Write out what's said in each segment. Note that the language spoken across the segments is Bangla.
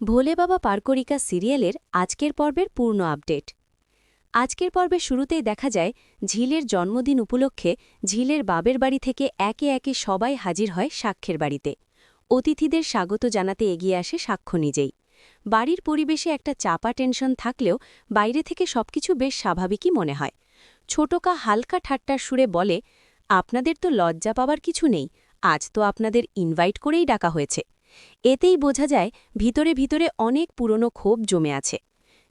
ভোলে বাবা পারকরিকা সিরিয়ালের আজকের পর্বের পূর্ণ আপডেট। আজকের পর্বের শুরুতেই দেখা যায়, ঝিলের জন্মদিন উপলক্ষে ঝিলের বাবের বাড়ি থেকে একে একে সবাই হাজির হয় সাক্ষ্যের বাড়িতে। অতিথিদের স্বাগত জানাতে এগিয়ে আসে সাক্ষ্য নিজেই। বাড়ির পরিবেশে একটা চাপা টেনশন থাকলেও বাইরে থেকে সবকিছু বেশ স্বাভাবিকই মনে হয়। ছোটকা হালকা ঠাট্টার সুরে বলে, আপনাদের তো লজ্জা পাওয়ার কিছু নেই, আজ তো আপনাদের ইনভাইট করেই ডাকা হয়েছে। এতেই বোঝা যায় ভিতরে ভিতরে অনেক পুরনো ক্ষোভ জমে আছে।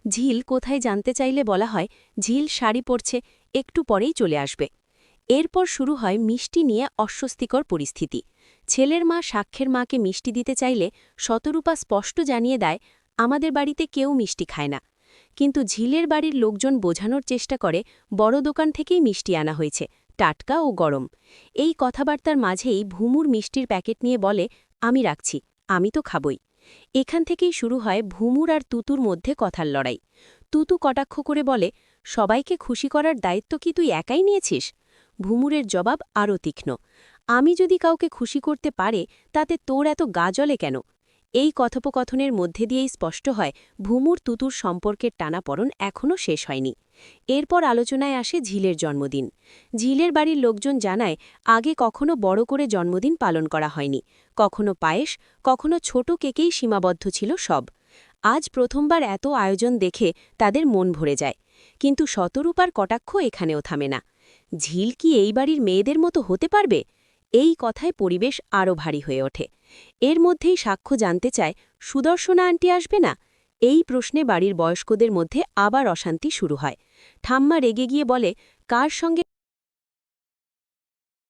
ঝিল কোথায় জানতে চাইলে বলা হয়, ঝিল শাড়ি পরছে, একটু পরেই চলে আসবে। এরপর শুরু হয় মিষ্টি নিয়ে অস্বস্তিকর পরিস্থিতি। ছেলের মা সাক্ষ্যের মাকে মিষ্টি দিতে চাইলে শতরূপা স্পষ্ট জানিয়ে দেয়, আমাদের বাড়িতে কেউ মিষ্টি খায় না। কিন্তু ঝিলের বাড়ির লোকজন বোঝানোর চেষ্টা করে, বড় দোকান থেকেই মিষ্টি আনা হয়েছে, টাটকা ও গরম। এই কথাবার্তার মাঝেই ভুমুর মিষ্টির প্যাকেট নিয়ে বলে, আমি রাখছি। আমি তো খাবই। এখান থেকেই শুরু হয় ভুমুর আর তুতুর মধ্যে কথার লড়াই। তুতু কটাক্ষ করে বলে, সবাইকে খুশি করার দায়িত্ব কি তুই একাই নিয়েছিস? ভুমুরের জবাব আরও তীক্ষ্ণ, আমি যদি কাউকে খুশি করতে পারে, তাতে তোর এত গা জ্বলে কেন? এই কথোপকথনের মধ্যে দিয়েই স্পষ্ট হয়, ভুমুর তুতুর সম্পর্কের টানাপড়ন এখনও শেষ হয়নি। এরপর আলোচনায় আসে ঝিলের জন্মদিন। ঝিলের বাড়ির লোকজন জানায়, আগে কখনো বড় করে জন্মদিন পালন করা হয়নি। কখনো পায়েস, কখনো ছোট কেকেই সীমাবদ্ধ ছিল সব। আজ প্রথমবার এত আয়োজন দেখে তাদের মন ভরে যায়। কিন্তু শতরূপার কটাক্ষ এখানেও থামে না। ঝিল কি এই বাড়ির মেয়েদের মতো হতে পারবে? এই কথায় পরিবেশ আরও ভারী হয়ে ওঠে। এর মধ্যেই সাক্ষ্য জানতে চায়, সুদর্শনা আন্টি আসবে না? এই প্রশ্নে বাড়ির বয়স্কদের মধ্যে আবার অশান্তি শুরু হয়। ঠাম্মা রেগে গিয়ে বলে, কার সঙ্গে